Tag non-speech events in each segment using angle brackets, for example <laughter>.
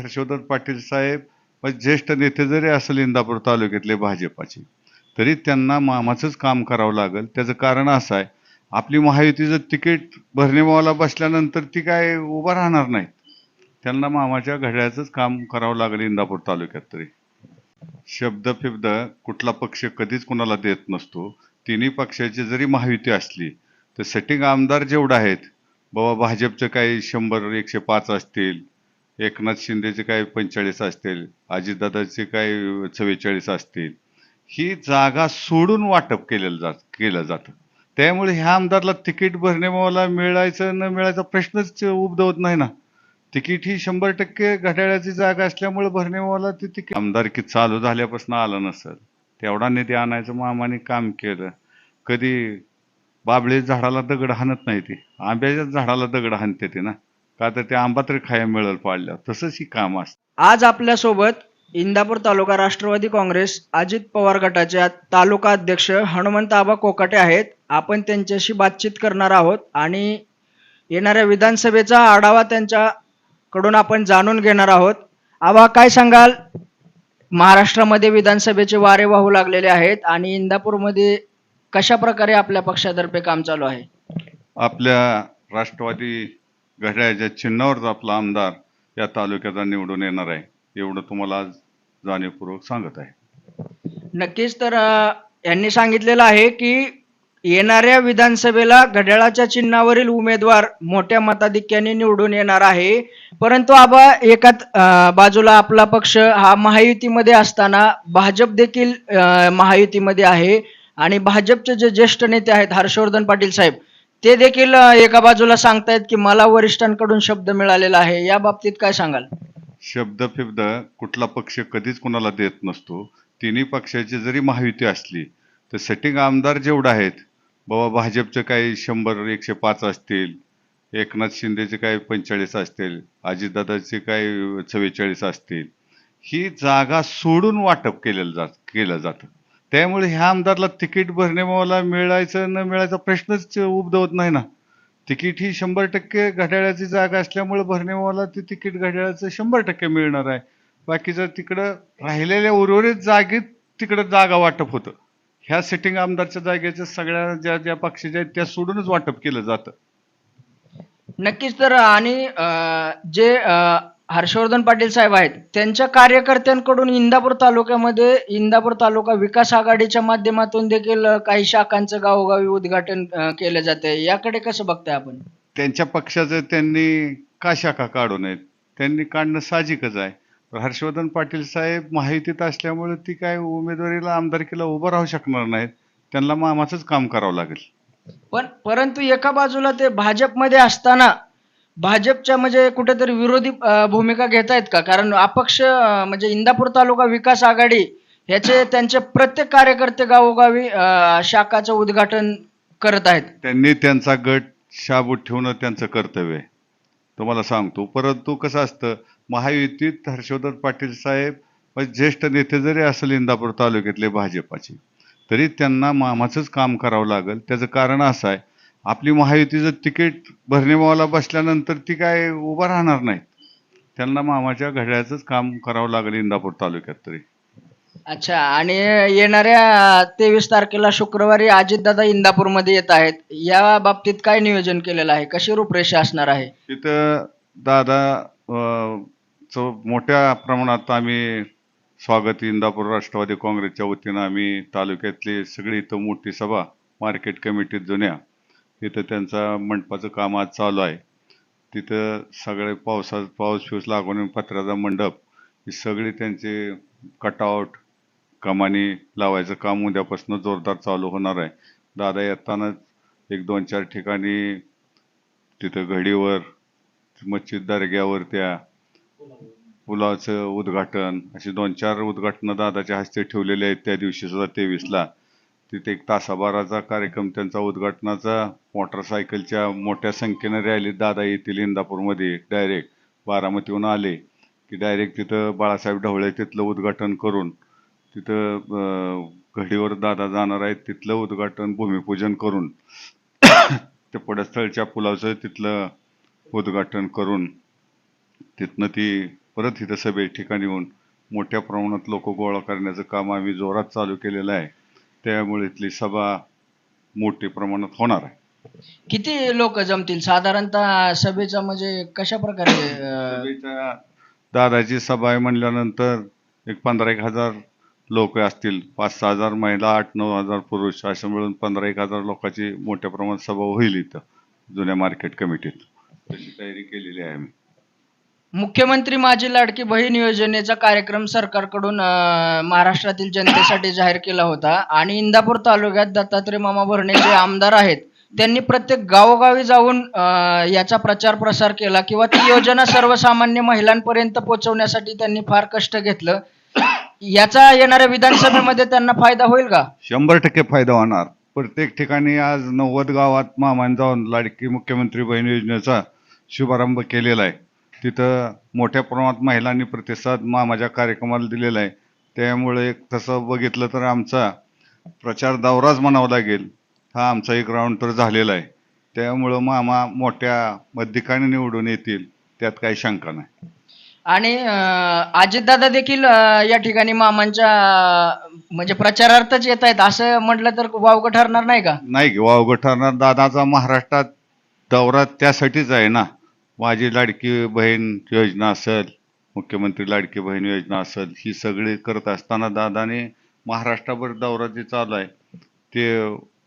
हर्षवर्धन पाटील साहेब ज्येष्ठ नेते जरी असेल इंदापूर तालुक्यातले भाजपाचे तरी त्यांना मामाचंच काम करावं लागेल. त्याचं कारण असं आहे आपली महायुतीचं तिकीट भरणेमावाला बसल्यानंतर ती काय उभं राहणार नाहीत. त्यांना मामाच्या घड्याचंच काम करावं लागेल इंदापूर तालुक्यात तरी. शब्द फिब्द कुठला पक्ष कधीच कुणाला देत नसतो. तिन्ही पक्षाची जरी महायुती असली तर सेटिंग आमदार जेवढे आहेत बाबा भाजपचं काही शंभर एकशे पाच असतील एकनाथ शिंदेचे काय पंचेचाळीस असतील अजितदादाचे काय चव्वेचाळीस असतील ही जागा सोडून वाटप केलेलं जात केलं जातं. त्यामुळे ह्या आमदारला तिकीट भरणेमावाला मिळायचं न मिळायचा प्रश्नच उद्भवत नाही ना. तिकीट ही शंभर टक्के घड्याळाची जागा असल्यामुळे भरणेमावाला ते तिकीट आमदारकी चालू झाल्यापासून आलं नसेल तेवढा निधी आणायचं मामाने काम केलं. कधी बाबळे झाडाला दगड हाणत नाही ती आंब्याच्या झाडाला दगड हाणते ते ना. का तर ते आंबा तरी खाया मिळेल पाडल्या. तसंच ही काम असतं. आज आपल्यासोबत इंदापूर तालुका राष्ट्रवादी काँग्रेस अजित पवार गटाचे तालुका अध्यक्ष हनुमंत आबा कोकाटे आहेत. आपण त्यांच्याशी बातचीत करणार आहोत आणि येणाऱ्या विधानसभेचा आढावा त्यांच्याकडून आपण जाणून घेणार आहोत. आबा काय सांगाल? महाराष्ट्रामध्ये विधानसभेचे वारे वाहू लागलेले आहेत आणि इंदापूरमध्ये कशा प्रकारे आपल्या पक्षातर्फे काम चालू आहे? आपल्या राष्ट्रवादी घड्याळ्याच्या चिन्हावरच आपला आमदार या तालुक्याचा निवडून येणार आहे एवढं तुम्हाला आज जाणीवपूर्वक सांगत आहे. नक्कीच तर यांनी सांगितलेलं आहे की येणाऱ्या विधानसभेला घड्याळाच्या चिन्हावरील उमेदवार मोठ्या मताधिक्याने निवडून येणार आहे. परंतु आबा एका बाजूला आपला पक्ष हा महायुतीमध्ये असताना भाजप देखील महायुतीमध्ये आहे. आणि भाजपचे जे ज्येष्ठ नेते आहेत हर्षवर्धन पाटील साहेब ते देखील एका बाजूला सांगतायत की मला वरिष्ठांकडून शब्द मिळालेला आहे. या बाबतीत काय सांगाल? शब्द फिब्द कुठला पक्ष कधीच कुणाला देत नसतो. तिन्ही पक्षाची जरी महायुती असली तर सेटिंग आमदार जेवढे आहेत बाबा भाजपचं काही शंभर एकशे पाच असतील एकनाथ शिंदेचे काही पंचेचाळीस असतील अजितदादाचे काही चव्वेचाळीस असतील ही जागा सोडून वाटप केलेलं जात केलं जातं. त्यामुळे ह्या आमदारला तिकीट भरणेमावाला मिळायचं न मिळायचा प्रश्नच उद्भवत नाही ना. तिकीट ही शंभर टक्के घड्याळाची जागा असल्यामुळे भरणेमावाला ते तिकीट घड्याळाचं शंभर टक्के मिळणार आहे. बाकीचं तिकडं राहिलेल्या उर्वरित जागेत तिकडं जागा वाटप होतं. ह्या सिटिंग आमदारच्या जागेच्या सगळ्या ज्या ज्या पक्षाच्या आहेत त्या सोडूनच वाटप केलं जातं. नक्कीच तर आणि जे हर्षवर्धन पाटील साहेब आहेत. त्यांच्या कार्यकर्त्यांकडून इंदापूर तालुक्यामध्ये इंदापूर तालुका विकास आघाडीच्या माध्यमातून देखील काही शाखांचं गावोगावी उद्घाटन केलं जाते याकडे कसं बघताय आपण? त्यांच्या पक्षाचं त्यांनी का शाखा काढू नयेत? त्यांनी काढणं साहजिकच आहे. हर्षवर्धन पाटील साहेब माहितीत असल्यामुळे ती काय उमेदवारीला आमदारकीला उभं राहू शकणार नाहीत. त्यांना मामाचंच काम करावं लागेल. पण परंतु एका बाजूला ते भाजपमध्ये असताना भाजपच्या म्हणजे कुठेतरी विरोधी अ, भूमिका घेत आहेत का? कारण अपक्ष अ, म्हणजे इंदापूर तालुका विकास आघाडी ह्याचे त्यांचे प्रत्येक कार्यकर्ते गावोगावी अ, शाखाचं उद्घाटन करत आहेत. त्यांनी त्यांचा गट शाबूत ठेवणं त्यांचं कर्तव्य आहे. तुम्हाला सांगतो परंतु कसं असतं महायुतीत हर्षवर्धन पाटील साहेब म्हणजे ज्येष्ठ नेते जरी असेल इंदापूर तालुक्यातले भाजपाचे तरी त्यांना मामाचंच काम करावं लागेल. त्याचं कारण असं आहे आपली महायुतीचं तिकीट भरणेमावाला बसल्यानंतर ती काय उभं राहणार नाहीत. त्यांना मामाच्या घड्याळाचंच काम करावं लागेल इंदापूर तालुक्यात तरी. अच्छा आणि येणाऱ्या तेवीस तारखेला शुक्रवारी अजितदादा इंदापूरमध्ये येत आहेत. या बाबतीत काय नियोजन केलेलं आहे? कशी रूपरेषा असणार आहे? तिथं दादा अं, चं मोठ्या प्रमाणात आम्ही स्वागत इंदापूर राष्ट्रवादी काँग्रेसच्या वतीनं आम्ही तालुक्यातली सगळी इथं मोठी सभा मार्केट कमिटीत जुन्या तिथं त्यांचा मंडपाचं काम आज चालू आहे. तिथं सगळे पावसा पाऊस फिऊस लागून पत्र्याचा मंडप ही सगळी त्यांचे कटआउट कमानी लावायचं काम उद्यापासून जोरदार चालू होणार आहे. दादा येतानाच एक दोन चार ठिकाणी तिथं घडीवर मच्छी दर्ग्यावर त्या पुलाचं उद्घाटन अशी दोन चार उद्घाटनं दादाच्या हस्ते ठेवलेले आहेत त्या दिवशी सुद्धा तेवीसला. तिथे एक तासाभराचा कार्यक्रम त्यांचा उद्घाटनाचा मोटरसायकलच्या मोठ्या संख्येनं रॅलीत दादा येतील इंदापूरमध्ये डायरेक्ट बारामतीहून आले की डायरेक्ट तिथं बाळासाहेब ढवळे तिथलं उद्घाटन करून तिथं घडीवर दादा जाणार आहेत तिथलं उद्घाटन भूमिपूजन करून <coughs> ते पडस्थळच्या पुलाचं तिथलं उद्घाटन करून तिथनं ती परत इथं सभे ठिकाणी येऊन मोठ्या प्रमाणात लोक गोळा करण्याचं काम आम्ही जोरात चालू केलेलं आहे. त्यामुळे इथली सभा मोठ्या प्रमाणात होणार आहे. किती लोक जमतील? साधारणतः सभेचा म्हणजे कशा प्रकारे अं, सभेच्या दादाची सभा आहे म्हणल्यानंतर एक पंधरा एक हजार लोक असतील. पाच सहा हजार महिला आठ नऊ हजार पुरुष अशा मिळून पंधरा एक हजार लोकांची मोठ्या प्रमाणात सभा होईल इथं जुन्या मार्केट कमिटीत तशी तयारी केलेली आहे आम्ही. मुख्यमंत्री माझी लाडकी बहीण योजनेचा कार्यक्रम सरकारकडून महाराष्ट्रातील जनतेसाठी जाहीर केला होता. आणि इंदापूर तालुक्यात दत्तात्रय मामा भरणे जे आमदार आहेत त्यांनी प्रत्येक गावोगावी जाऊन याचा प्रचार प्रसार केला किंवा ती योजना सर्वसामान्य महिलांपर्यंत पोहोचवण्यासाठी त्यांनी फार कष्ट घेतलं. याचा येणाऱ्या विधानसभेमध्ये त्यांना फायदा होईल का? शंभर टक्के फायदा होणार. प्रत्येक ठिकाणी आज नव्वद गावात मामान जाऊन लाडकी मुख्यमंत्री बहीण योजनेचा शुभारंभ केलेला आहे. तिथं मोठ्या प्रमाणात महिलांनी प्रतिसाद मामाच्या कार्यक्रमाला दिलेला आहे. त्यामुळे एक तसं बघितलं तर आमचा प्रचार दौराच म्हणावा लागेल. हा आमचा एक राऊंड तर झालेला आहे. त्यामुळं मामा मोठ्या मध्यिकाने निवडून येतील त्यात काही शंका नाही. आणि अजितदादा देखील या ठिकाणी मामांच्या म्हणजे प्रचारार्थच येत आहेत. असं म्हटलं तर वावगं ठरणार नाही का? नाही की वावगं ठरणार. दादाचा महाराष्ट्रात दौरा त्यासाठीच आहे ना. माझी लाडकी बहीण योजना असेल मुख्यमंत्री लाडकी बहीण योजना असेल ही सगळी करत असताना दादाने महाराष्ट्रभर दौरा जे चालू आहे ते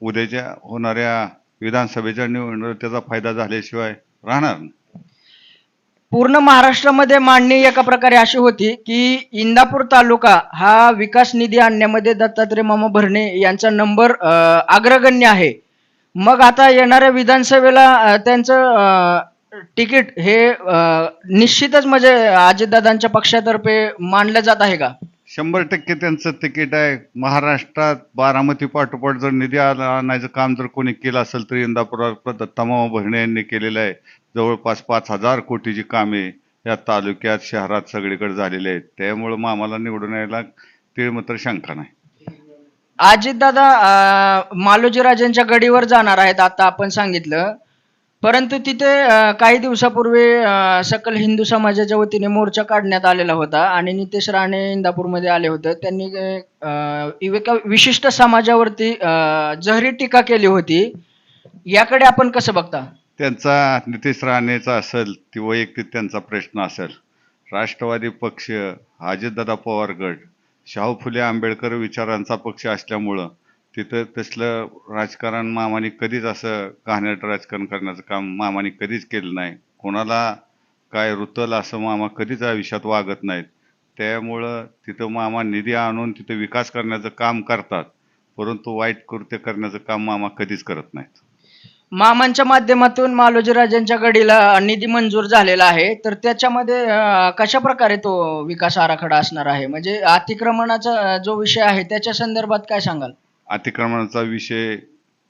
उद्याच्या होणाऱ्या विधानसभेच्या निवडणूक त्याचा फायदा झाल्याशिवाय राहणार नाही. पूर्ण महाराष्ट्रामध्ये मांडणी एका प्रकारे अशी होती की इंदापूर तालुका हा विकास निधी आणण्यामध्ये दत्तात्रय मामा भरणे यांचा नंबर अग्रगण्य आहे मग आता येणाऱ्या विधानसभेला त्यांचं तिकीट हे अं, निश्चितच म्हणजे अजितदादांच्या पक्षातर्फे मानलं जात आहे का? शंभर टक्के त्यांचं तिकीट आहे. महाराष्ट्रात बारामती पाठोपाठ जर निधी आला आणायचं काम जर कोणी केलं असेल तर इंदापुरात दत्तामामा भरणे यांनी केलेलं आहे. जवळपास पाच हजार कोटीची कामे या तालुक्यात शहरात सगळीकडे झालेली आहेत. त्यामुळं मामाला निवडून यायला ते मात्र शंका नाही. अजितदादा अं, मालोजीराजांच्या गडीवर जाणार आहेत आता आपण सांगितलं. परंतु तिथे काही दिवसापूर्वी सकल हिंदू समाजाच्या वतीने मोर्चा काढण्यात आलेला होता आणि नितेश राणे इंदापूरमध्ये आले होते. त्यांनी एका विशिष्ट समाजावरती जहरी टीका केली होती. याकडे आपण कसं बघता? त्यांचा नितेश राणेचा असेल ती वैयक्तिक त्यांचा प्रश्न असेल राष्ट्रवादी पक्ष अजितदादा पवार गट शाहू फुले आंबेडकर विचारांचा पक्ष असल्यामुळं तिथं तसलं राजकारण मामाने कधीच असं घाणेरड राजकारण करण्याचं काम मामाने कधीच केलं नाही. कोणाला काय रुतल असं मामा कधीच आयुष्यात वागत नाहीत. त्यामुळं तिथं मामा निधी आणून तिथं विकास करण्याचं काम करतात. परंतु वाईट कृत्य करण्याचं काम मामा कधीच करत नाहीत. मामांच्या माध्यमातून मालोजीराजांच्या गडीला निधी मंजूर झालेला आहे. तर त्याच्यामध्ये कशा प्रकारे तो विकास आराखडा असणार आहे? म्हणजे अतिक्रमणाचा जो विषय आहे त्याच्या संदर्भात काय सांगाल? अतिक्रमणाचा विषय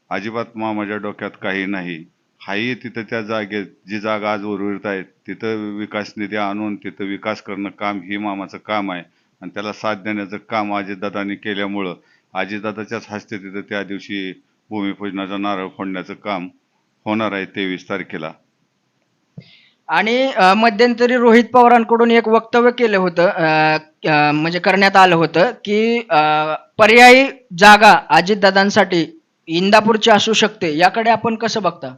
अजिबात मामाच्या डोक्यात काही नाही. हाही तिथं त्या जागेत जी जागा आज उर्वरित आहे तिथं विकास निधी आणून तिथं विकास करणं काम ही मामाचं काम आहे. आणि त्याला साथ देण्याचं काम अजितदादांनी केल्यामुळं अजितदादाच्याच हस्ते तिथं त्या दिवशी भूमिपूजनाचा नारळ फोडण्याचं काम होणार आहे तेवीस तारखेला. आणि मध्यंतरी रोहित पवारांकडून एक वक्तव्य केलं होतं अं, म्हणजे करण्यात आलं होतं की अं, पर्यायी जागा अजितदादांसाठी इंदापूरची असू शकते याकडे आपण कसं बघता?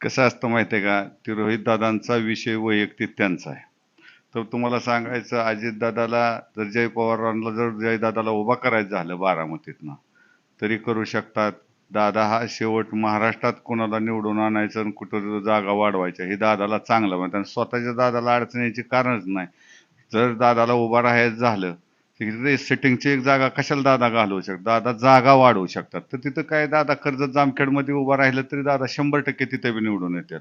कसं असतं माहिती आहे का? ते रोहितदादांचा विषय वैयक्तिक त्यांचा आहे. तर तुम्हाला सांगायचं अजितदादाला जर जय पवारांना जर जयदादाला उभा करायचं झालं बारामतीतनं तरी करू शकतात. दादा हा शेवट महाराष्ट्रात कोणाला निवडून आणायचं आणि कुठं जागा वाढवायच्या हे दादाला चांगलं म्हणतात आणि स्वतःच्या दादाला अडचण यायची कारणच नाही. जर दादाला उभा राहायचं झालं तिकडे सिटिंगची एक जागा कशाला दादा घालवू शकतात? दादा जागा वाढवू शकतात. तर तिथं काय दादा कर्जत जामखेडमध्ये उभा राहिलं तरी दादा शंभर टक्के तिथे बी निवडून येतात.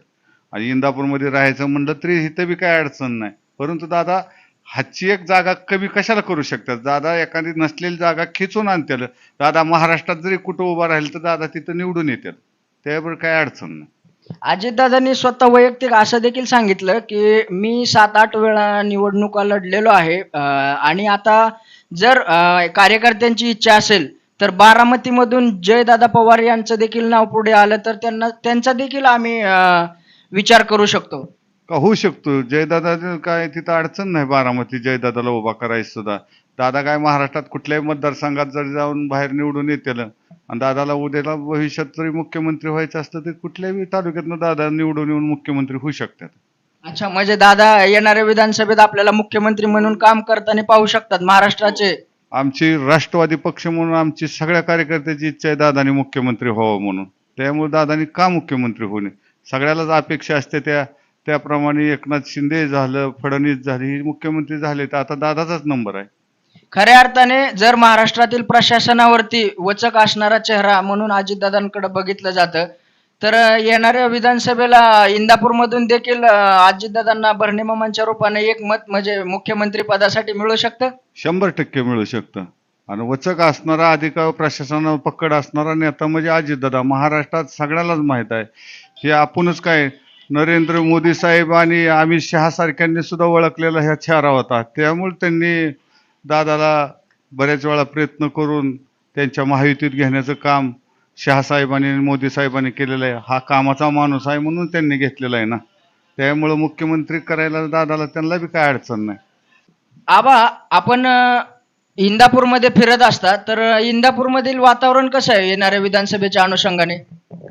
आणि इंदापूरमध्ये राहायचं म्हणलं तरी इथं बी काय अडचण नाही. परंतु दादा हातची एक जागा कमी कशाला करू शकतात? दादा एखादी नसलेली जागा खिचून आणतील. दादा महाराष्ट्रात जरी कुठं उभा राहील तर दादा तिथं निवडून येतात त्यावर काय अडचण नाही. अजितदादांनी स्वतः वैयक्तिक असं देखील सांगितलं की मी सात आठ वेळा निवडणुका लढलेलो आहे. अं, आणि आता जर अं, कार्यकर्त्यांची इच्छा असेल तर बारामतीमधून जयदादा पवार यांचं देखील नाव पुढे आलं तर त्यांना त्यांचा देखील आम्ही अं, विचार करू शकतो. का होऊ शकतो? जयदादा काय तिथं अडचण नाही बारामती जयदादाला उभा करायचं सुद्धा. दादा काय महाराष्ट्रात कुठल्याही मतदारसंघात जर जाऊन बाहेर निवडून येतील आणि दादाला उद्याला भविष्यात जरी मुख्यमंत्री व्हायचं असतं तर कुठल्याही तालुक्यातनं दादा निवडून येऊन मुख्यमंत्री होऊ शकतात. अच्छा म्हणजे दादा येणाऱ्या विधानसभेत आपल्याला मुख्यमंत्री म्हणून काम करताना पाहू शकतात महाराष्ट्राचे. आमची राष्ट्रवादी पक्ष म्हणून आमची सगळ्या कार्यकर्त्याची इच्छा आहे दादानी मुख्यमंत्री व्हावं म्हणून. त्यामुळे दादानी का मुख्यमंत्री होणे सगळ्यालाच अपेक्षा असते त्या त्याप्रमाणे एकनाथ शिंदे झालं फडणवीस झाली मुख्यमंत्री झाले तर आता दादाचाच नंबर आहे. खऱ्या अर्थाने जर महाराष्ट्रातील प्रशासनावरती वचक असणारा चेहरा म्हणून अजितदादांकडे बघितलं जातं तर येणाऱ्या विधानसभेला इंदापूरमधून देखील अजितदादांना भरणे मामांच्या रूपाने एक मत म्हणजे मुख्यमंत्री पदासाठी मिळू शकतं? शंभर टक्के मिळू शकतं. आणि वचक असणारा अधिकार प्रशासनावर पकड असणारा नेता म्हणजे अजितदादा. महाराष्ट्रात सगळ्यालाच माहीत आहे. हे आपणच काय नरेंद्र मोदी साहेब आणि अमित शहा सारख्यांनी सुद्धा ओळखलेला ह्या चेहरा होता. त्यामुळे त्यांनी दादाला बऱ्याच वेळा प्रयत्न करून त्यांच्या महायुतीत घेण्याचं काम शहासाहेबांनी आणि मोदी साहेबांनी केलेलं आहे. हा कामाचा माणूस आहे म्हणून त्यांनी घेतलेला आहे ना. त्यामुळं मुख्यमंत्री करायला दादाला त्यांना बी काय अडचण नाही. आबा आपण इंदापूरमध्ये फिरत असता तर इंदापूरमधील वातावरण कसं आहे येणाऱ्या विधानसभेच्या अनुषंगाने?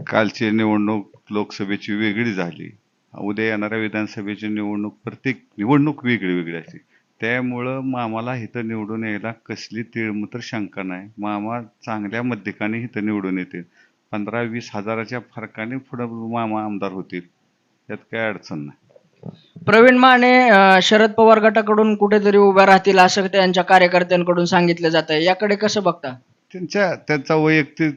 कालची निवडणूक लोकसभेची वेगळी झाली. उद्या येणाऱ्या विधानसभेची निवडणूक प्रत्येक निवडणूक वेगळी वेगळी असते. त्यामुळं मामाला इथं निवडून यायला कसली तिळमतर शंका नाही. मामा चांगल्या मध्यकाने इथं निवडून येतील. पंधरा वीस हजाराच्या फरकाने पुढं मामा आमदार होतील. यात काय अडचण नाही. प्रवीण माने शरद पवार गटाकडून कुठेतरी उभ्या राहतील असं त्यांच्या कार्यकर्त्यांकडून सांगितलं जात आहे याकडे कसं बघता? त्यांच्या त्यांचा वैयक्तिक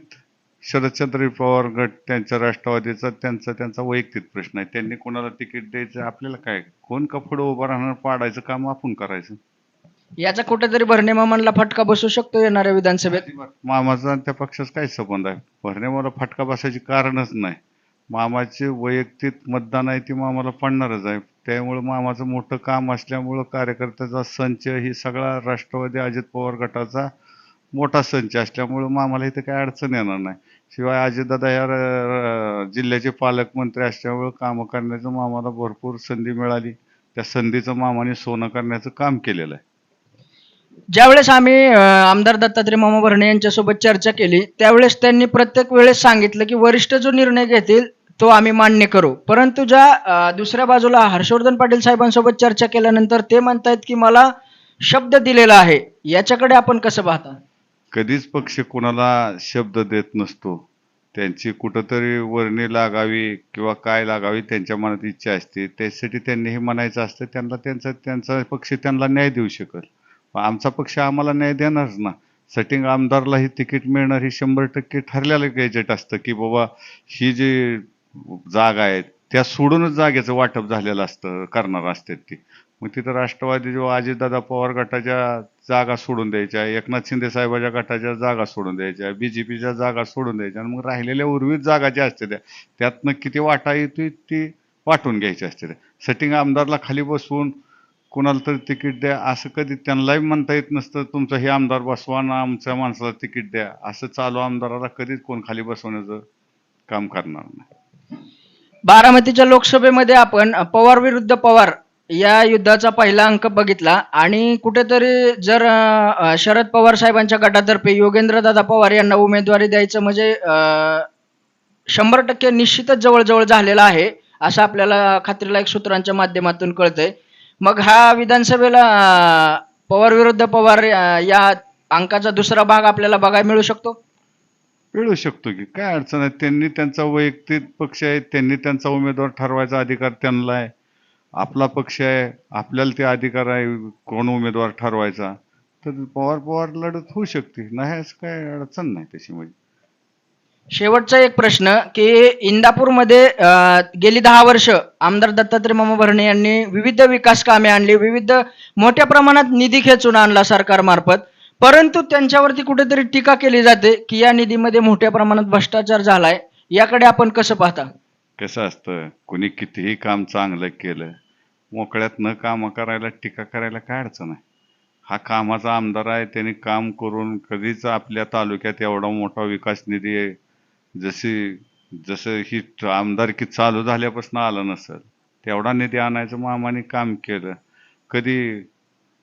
शरदचंद्र पवार गट त्यांच्या राष्ट्रवादीचा त्यांचा त्यांचा वैयक्तिक प्रश्न आहे. त्यांनी कोणाला तिकीट द्यायचं? आपल्याला काय? कोण का पुढं उभं राहणार? पाडायचं काम आपण करायचं. याचा कुठेतरी भरणे मामांना फटका बसू शकतो येणाऱ्या विधानसभेत. मामाचा आणि त्या पक्षाचा काय संबंध आहे? भरणे मला फटका बसायची कारणच नाही. मामाचे वैयक्तिक मतदान आहे ते मामाला पडणारच आहे. त्यामुळे मामाचं मोठं काम असल्यामुळं कार्यकर्त्याचा संच ही सगळा राष्ट्रवादी अजित पवार गटाचा मोठा संच असल्यामुळं मामाला इथं काही अडचण येणार नाही. शिवाय अजितदादा या र- जिल्ह्याचे पालकमंत्री असल्यामुळं कामं करण्याचं मामाला भरपूर संधी मिळाली. त्या संधीचं मामाने सोनं करण्याचं काम केलेलं आहे. ज्यावेळेस आम्ही आमदार दत्तात्रय मामा भरणे यांच्यासोबत चर्चा केली त्यावेळेस त्यांनी प्रत्येक वेळेस सांगितलं की वरिष्ठ जो निर्णय घेतील तो आम्ही मान्य करू. परंतु ज्या दुसऱ्या बाजूला हर्षवर्धन पाटील साहेबांसोबत चर्चा केल्यानंतर ते म्हणतायत की मला शब्द दिलेला आहे याच्याकडे आपण कसं पाहता? कधीच पक्ष कोणाला शब्द देत नसतो. त्यांची कुठंतरी वर्णी लागावी किंवा काय लागावी त्यांच्या मनात इच्छा असते. त्यासाठी त्यांनी हे म्हणायचं असतं त्यांना त्यांचा त्यांचा पक्ष त्यांना न्याय देऊ शकल. पण आमचा पक्ष आम्हाला न्याय देणारच ना. सेटिंग आमदारला ही तिकीट मिळणार ही शंभर टक्के ठरलेलं गॅजेट असतं की बाबा ही जी जागा आहे त्या सोडूनच जागेचं वाटप झालेलं असतं करणार असतात ती. मग तिथं राष्ट्रवादी जेव्हा अजितदादा पवार गटाच्या जागा सोडून द्यायच्या एकनाथ शिंदे साहेबाच्या गटाच्या जागा सोडून द्यायच्या बीजेपीच्या जागा सोडून द्यायच्या आणि मग राहिलेल्या उर्वित जागा ज्या असते त्या त्यातनं किती वाटा येते ती वाटून घ्यायची असते सेटिंग आमदारला खाली बसवून कुणाला तरी तिकीट द्या असं कधी त्यांनाही म्हणता येत नसतं तुमचं हे आमदार बसवा ना आमच्या माणसाला तिकीट द्या. असं चालू आमदाराला कधीच कोण खाली बसवण्याचं काम करणार नाही. बारामतीच्या लोकसभेमध्ये आपण पवार विरुद्ध पवार या युद्धाचा पहिला अंक बघितला आणि कुठेतरी जर शरद पवार साहेबांच्या गटातर्फे योगेंद्रदादा पवार यांना उमेदवारी द्यायचं म्हणजे शंभर टक्के निश्चितच जवळजवळ झालेला आहे असं आपल्याला खात्रीलायक सूत्रांच्या माध्यमातून कळतंय. मग हा विधानसभेला अं, पवार विरुद्ध पवार या अंकाचा दुसरा भाग आपल्याला बघायला मिळू शकतो? मिळू शकतो की. काय अडचण आहे? त्यांनी त्यांचा वैयक्तिक पक्ष आहे त्यांनी त्यांचा उमेदवार ठरवायचा अधिकार त्यांना आहे. आपला पक्ष आहे आपल्याला ते अधिकार आहे कोण उमेदवार ठरवायचा तर पवार पवार लढत होऊ शकते. नाही असं काय अडचण नाही तशी म्हणजे शेवटचा एक प्रश्न की इंदापूरमध्ये अं, गेली दहा वर्ष आमदार दत्तात्रय मामा भरणे यांनी विविध विकास कामे आणली विविध मोठ्या प्रमाणात निधी खेचून आणला सरकारमार्फत परंतु त्यांच्यावरती कुठेतरी टीका केली जाते की या निधीमध्ये मोठ्या प्रमाणात भ्रष्टाचार झालाय याकडे आपण कसं पाहता? कसं असतं? कुणी कितीही काम चांगलं केलं मोकळ्यात न कामं करायला टीका करायला काय अडचण आहे? हा कामाचा आमदार आहे त्याने काम करून कधीच आपल्या तालुक्यात एवढा मोठा विकास निधी आहे जशी जसं ही आमदारकी चालू झाल्यापासून आलं नसेल तेवढा निधी आणायचं मामाने काम केलं. कधी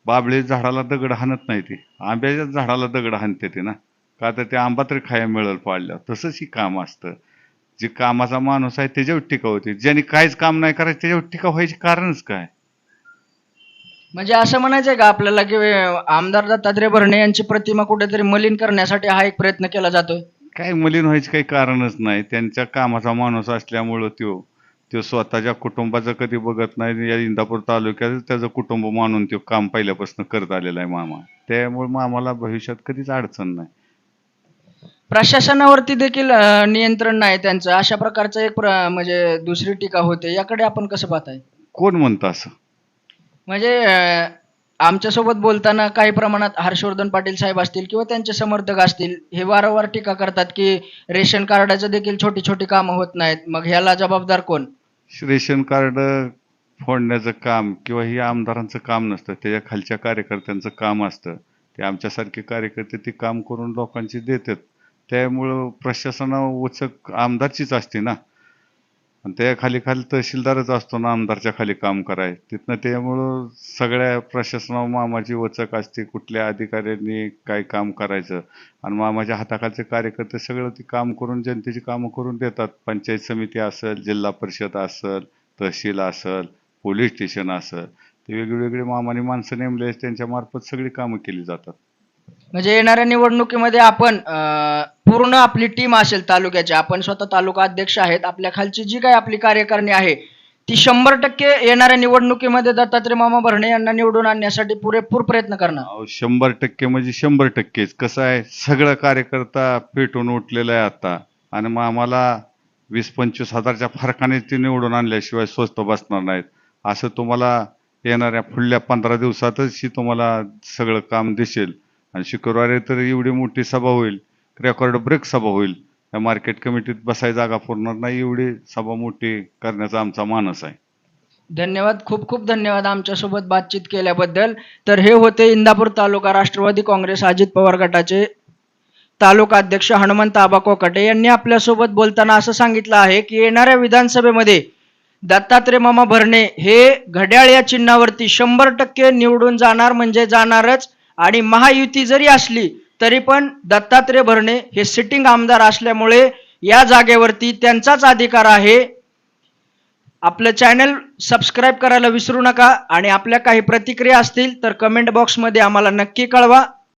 बाबळे झाडाला दगड हाणत नाही ती. आंब्याच्याच झाडाला दगड हाणते ते ना. का तर ते आंबा तरी खाया मिळेल पाडल्या तसंच ही काम असतं. जे कामाचा माणूस आहे त्याच्यावर टीका होते. ज्यांनी काहीच काम नाही करायचं त्याच्यावर टीका व्हायचे कारणच काय? म्हणजे असं म्हणायचंय का आपल्याला की आमदार दत्तात्रय भरणे यांची प्रतिमा कुठेतरी मलिन करण्यासाठी हा एक प्रयत्न केला जातोय? काय मलिन व्हायचं काही कारणच नाही. त्यांच्या कामाचा माणूस असल्यामुळं त्यो त्यो स्वतःच्या कुटुंबाचं कधी बघत नाही. या इंदापूर तालुक्यात त्याचं कुटुंब मानून तो काम पहिल्यापासून करत आलेला आहे मामा. त्यामुळे मामाला भविष्यात कधीच अडचण नाही. प्रशासनावरती देखील अं, नियंत्रण नाही त्यांचं. अशा प्रकारचं एक प्र- म्हणजे दुसरी टीका होते. याकडे आपण कसं पाहताय? कोण म्हणतं असं? म्हणजे अं, आमच्यासोबत बोलताना काही प्रमाणात हर्षवर्धन पाटील साहेब असतील किंवा त्यांचे समर्थक असतील हे वारंवार टीका करतात की रेशन कार्डाचं देखील छोटी छोटी कामं होत नाहीत. मग ह्याला जबाबदार कोण? रेशन कार्ड फोडण्याचं काम किंवा ही आमदारांचं काम नसतं. त्याच्या खालच्या कार्यकर्त्यांचं काम असतं. ते आमच्यासारखे कार्यकर्ते ते काम करून लोकांची देतात. त्यामुळं प्रशासना उचक आमदारचीच असते ना. आणि त्या खाली खाली तहसीलदारच असतो ना आमदारच्या खाली काम कराय तिथनं त्यामुळं सगळ्या प्रशासनावर मामाची वचक असते कुठल्या अधिकाऱ्यांनी काय काम करायचं. आणि मामाच्या हाताखालचे कार्यकर्ते सगळं ते काम करून जनतेची कामं करून देतात. पंचायत समिती असेल जिल्हा परिषद असेल तहसील असेल पोलीस स्टेशन असेल ते वेगवेगळे मामाने माणसं नेमले आहेत, सगळी कामं केली जातात. म्हणजे येणाऱ्या निवडणुकीमध्ये आपण अं, पूर्ण आपली टीम असेल तालुक्याची आपण स्वतः तालुका अध्यक्ष आहेत आपल्या खालची जी काही आपली कार्यकारणी आहे ती शंभर टक्के येणाऱ्या निवडणुकीमध्ये दत्तात्रय मामा भरणे यांना निवडून आणण्यासाठी पुरेपूर प्रयत्न करणार. अहो, शंभर टक्के म्हणजे शंभर टक्केच. कसं आहे सगळं कार्यकर्ता पेटून उठलेला आहे आता. आणि मग आम्हाला वीस पंचवीस हजारच्या फरकाने ते निवडून आणल्याशिवाय स्वस्त बसणार नाहीत. असं तुम्हाला येणाऱ्या पुढल्या पंधरा दिवसातच ही तुम्हाला सगळं काम दिसेल. आणि शुक्रवारी तर एवढी मोठी सभा होईल रेकॉर्ड ब्रेक सभा होईल. त्या मार्केट कमिटीत बसाय जागा पुरणार नाही एवढी सभा मोठी करण्याचा आमचा मानस आहे. धन्यवाद खूप खूप धन्यवाद आमच्यासोबत बातचीत केल्याबद्दल. तर हे होते इंदापूर तालुका राष्ट्रवादी काँग्रेस अजित पवार गटाचे तालुका अध्यक्ष हनुमंत आबा कोकटे यांनी आपल्यासोबत बोलताना असं सांगितलं आहे की येणाऱ्या विधानसभेमध्ये दत्तात्रय मामा भरणे हे घड्याळ या चिन्हावरती शंभर टक्के निवडून जाणार म्हणजे जाणारच. आणि महायुती जरी असली तरी पण दत्तात्रय भरणे हे सिटिंग आमदार असल्यामुळे या जागेवरती त्यांचाच अधिकार आहे. आपलं चॅनल सबस्क्राईब करायला विसरू नका आणि आपल्या काही प्रतिक्रिया असतील तर कमेंट बॉक्समध्ये आम्हाला नक्की कळवा.